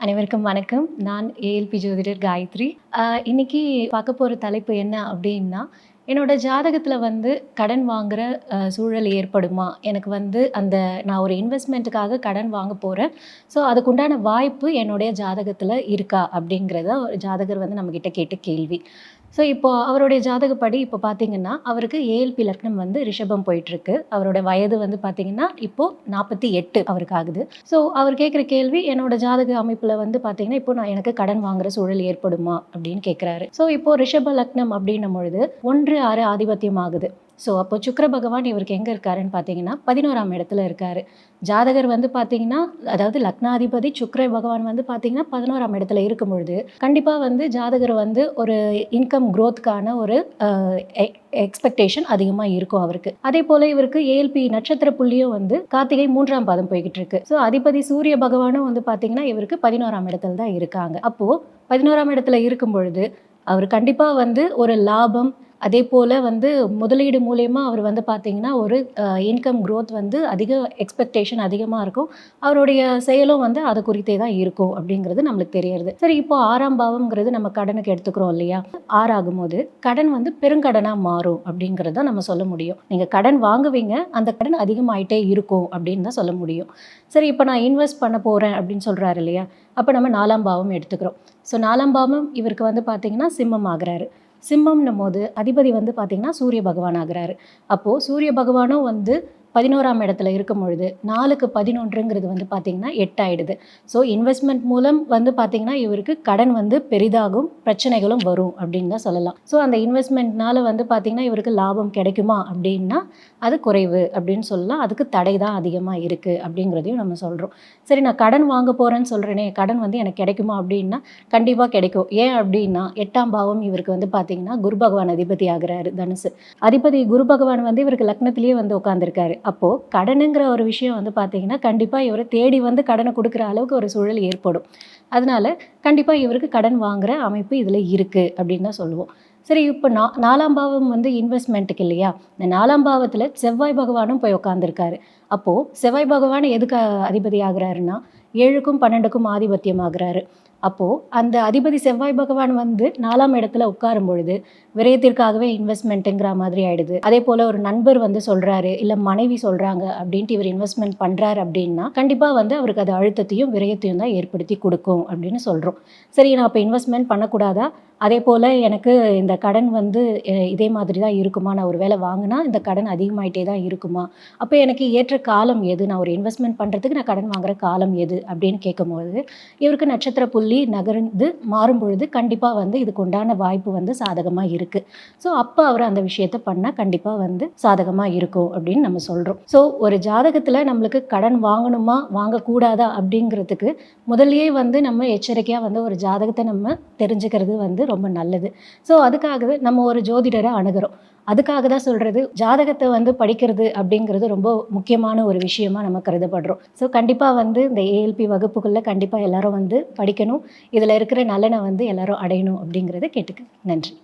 அனைவருக்கும் வணக்கம். நான் ஏஎல்பி ஜோதிடர் காயத்ரி. இன்னைக்கு பார்க்க போகிற தலைப்பு என்ன அப்படின்னா என்னோட ஜாதகத்தில் வந்து கடன் வாங்குற சூழல் ஏற்படுமா? எனக்கு வந்து அந்த நான் ஒரு இன்வெஸ்ட்மெண்ட்டுக்காக கடன் வாங்க போகிறேன் ஸோ அதுக்குண்டான வாய்ப்பு என்னுடைய ஜாதகத்தில் இருக்கா அப்படிங்கிறத ஒரு ஜாதகர் வந்து நம்மக்கிட்ட கேட்ட கேள்வி. ஸோ இப்போ அவருடைய ஜாதகப்படி இப்போ பார்த்தீங்கன்னா அவருக்கு ஏஎல்பி லக்னம் வந்து ரிஷபம் போயிட்டுருக்கு. அவரோட வயது வந்து பார்த்தீங்கன்னா இப்போது நாற்பத்தி எட்டு அவருக்கு ஆகுது. ஸோ அவர் கேட்குற கேள்வி என்னோட ஜாதக அமைப்பில் வந்து பார்த்தீங்கன்னா இப்போ நான் எனக்கு கடன் வாங்குற சூழல் ஏற்படுமா? அப்படின்னு கேட்குறாரு. ஸோ இப்போ ரிஷப லக்னம் அப்படின்னும் பொழுது ஒன்று ஆறு ஆதிபத்தியம் ஆகுது. ஸோ அப்போ சுக்கர பகவான் இவருக்கு எங்கே இருக்காருன்னு பார்த்தீங்கன்னா பதினோராம் இடத்துல இருக்கார். ஜாதகர் வந்து பார்த்தீங்கன்னா அதாவது லக்னாதிபதி சுக்கர பகவான் வந்து பார்த்தீங்கன்னா பதினோராம் இடத்துல இருக்கும் பொழுது கண்டிப்பாக வந்து ஜாதகர் வந்து ஒரு இன்கம் க்ரோத்துக்கான ஒரு எக்ஸ்பெக்டேஷன் அதிகமாக இருக்கும் அவருக்கு. அதே போல் இவருக்கு ஏஎல்பி நட்சத்திர புள்ளியும் வந்து கார்த்திகை மூன்றாம் பாதம் போய்கிட்டு இருக்கு. ஸோ அதிபதி சூரிய பகவானும் வந்து பார்த்தீங்கன்னா இவருக்கு பதினோராம் இடத்துல தான் இருக்காங்க. அப்போது பதினோராம் இடத்துல இருக்கும் பொழுது அவர் கண்டிப்பாக வந்து ஒரு லாபம் அதே போல் வந்து முதலீடு மூலயமா அவர் வந்து பார்த்தீங்கன்னா ஒரு இன்கம் க்ரோத் வந்து அதிக எக்ஸ்பெக்டேஷன் அதிகமாக இருக்கும். அவருடைய செயலும் வந்து அது குறித்தே தான் இருக்கும் அப்படிங்கிறது நம்மளுக்கு தெரியறது. சரி இப்போ ஆறாம் பாவம்ங்கிறது நம்ம கடனுக்கு எடுத்துக்கிறோம் இல்லையா? ஆறாகும் போது கடன் வந்து பெருங்கடனாக மாறும் அப்படிங்கிறது தான் நம்ம சொல்ல முடியும். நீங்கள் கடன் வாங்குவீங்க அந்த கடன் அதிகமாயிட்டே இருக்கும் அப்படின்னு தான் சொல்ல முடியும். சரி இப்போ நான் இன்வெஸ்ட் பண்ண போகிறேன் அப்படின்னு சொல்கிறாரு இல்லையா? அப்போ நம்ம நாலாம் பாவம் எடுத்துக்கிறோம். ஸோ நாலாம் பாவம் இவருக்கு வந்து பார்த்திங்கன்னா சிம்மம் ஆகிறாரு. சிம்மம்னும் போது அதிபதி வந்து பார்த்திங்கன்னா சூரிய பகவான் ஆகிறாரு. அப்போது சூரிய பகவானும் வந்து பதினோராம் இடத்துல இருக்கும் பொழுது நாலுக்கு பதினொன்றுங்கிறது வந்து பார்த்திங்கன்னா எட்டாயிடுது. ஸோ இன்வெஸ்ட்மெண்ட் மூலம் வந்து பார்த்திங்கன்னா இவருக்கு கடன் வந்து பெரிதாகும் பிரச்சனைகளும் வரும் அப்படின்னு தான் சொல்லலாம். ஸோ அந்த இன்வெஸ்ட்மெண்ட்னால வந்து பார்த்திங்கன்னா இவருக்கு லாபம் கிடைக்குமா அப்படின்னா அது குறைவு அப்படின்னு சொல்லலாம். அதுக்கு தடை தான் அதிகமாக இருக்குது அப்படிங்கிறதையும் நம்ம சொல்கிறோம் சரி நான் கடன் வாங்க போகிறேன்னு சொல்கிறேனே கடன் வந்து எனக்கு கிடைக்குமா அப்படின்னா கண்டிப்பாக கிடைக்கும். ஏன் அப்படின்னா எட்டாம் பாவம் இவருக்கு வந்து பார்த்திங்கன்னா குரு பகவான் அதிபதி ஆகிறாரு தனுசு. அதிபதி குரு பகவான் வந்து இவருக்கு லக்னத்திலேயே வந்து உட்காந்துருக்காரு அப்போது கடனுங்கிற ஒரு விஷயம் வந்து பார்த்திங்கன்னா கண்டிப்பாக இவரை தேடி வந்து கடனை கொடுக்குற அளவுக்கு ஒரு சூழல் ஏற்படும். அதனால கண்டிப்பாக இவருக்கு கடன் வாங்குகிற அமைப்பு இதில் இருக்குது அப்படின்னு தான் சொல்லுவோம். சரி இப்போ நா நாலாம் பாவம் வந்து இன்வெஸ்ட்மெண்ட்டுக்கு இல்லையா? இந்த நாலாம் பாவத்தில் செவ்வாய் பகவானும் போய் உட்காந்துருக்காரு அப்போது செவ்வாய் பகவான் எதுக்கு அதிபதி ஆகிறாருன்னா ஏழுக்கும் பன்னெண்டுக்கும் ஆதிபத்தியம் ஆகுறாரு. அப்போது அந்த அதிபதி செவ்வாய் பகவான் வந்து நாலாம் இடத்துல உட்காரும் பொழுது விரயத்திற்காகவே இன்வெஸ்ட்மெண்ட்டுங்கிற மாதிரி ஆயிடுது. அதே போல் ஒரு நண்பர் வந்து சொல்கிறாரு இல்லை மனைவி சொல்கிறாங்க அப்படின்ட்டு இவர் இன்வெஸ்ட்மெண்ட் பண்ணுறாரு அப்படின்னா கண்டிப்பாக வந்து அவருக்கு அது அழுத்தத்தையும் விரயத்தையும் தான் ஏற்படுத்தி கொடுக்கும் அப்படின்னு சொல்கிறோம் சரி நான் அப்போ இன்வெஸ்ட்மெண்ட் பண்ணக்கூடாதா? அதே போல் எனக்கு இந்த கடன் வந்து இதே மாதிரி தான் இருக்குமா? நான் ஒரு வேலை வாங்கினா இந்த கடன் அதிகமாயிட்டே தான் இருக்குமா? அப்போ எனக்கு ஏற்ற காலம் எது? நான் ஒரு இன்வெஸ்ட்மெண்ட் பண்ணுறதுக்கு நான் கடன் வாங்குற காலம் எது? அப்படின்னு கேட்கும்போது இவருக்கு நட்சத்திர புள்ளி நகர்ந்து மாறும் பொழுது கண்டிப்பாக வந்து இதுக்கு உண்டான வாய்ப்பு வந்து சாதகமாக இருக்குது ஸோ அப்போ அவர் அந்த விஷயத்த பண்ணால் கண்டிப்பாக வந்து சாதகமாக இருக்கும் அப்படின்னு நம்ம சொல்கிறோம் ஸோ ஒரு ஜாதகத்தில் நம்மளுக்கு கடன் வாங்கணுமா? வாங்கக்கூடாதா? அப்படிங்கிறதுக்கு முதல்லயே வந்து நம்ம எச்சரிக்கையாக வந்து ஒரு ஜாதகத்தை நம்ம தெரிஞ்சுக்கிறது வந்து ரொம்ப நல்லது. ஸோ அதுக்காகவே நம்ம ஒரு ஜோதிடரை அணுகிறோம். அதுக்காக தான் சொல்கிறது ஜாதகத்தை வந்து படிக்கிறது அப்படிங்கிறது ரொம்ப முக்கியமான ஒரு விஷயமா நம்ம கருதப்படுறோம். ஸோ கண்டிப்பாக வந்து இந்த ஏஎல்பி வகுப்புகளில் கண்டிப்பாக எல்லாரும் வந்து படிக்கணும். இதில் இருக்கிற நலனை வந்து எல்லாரும் அடையணும் அப்படிங்கிறத கேட்டுக்க. நன்றி.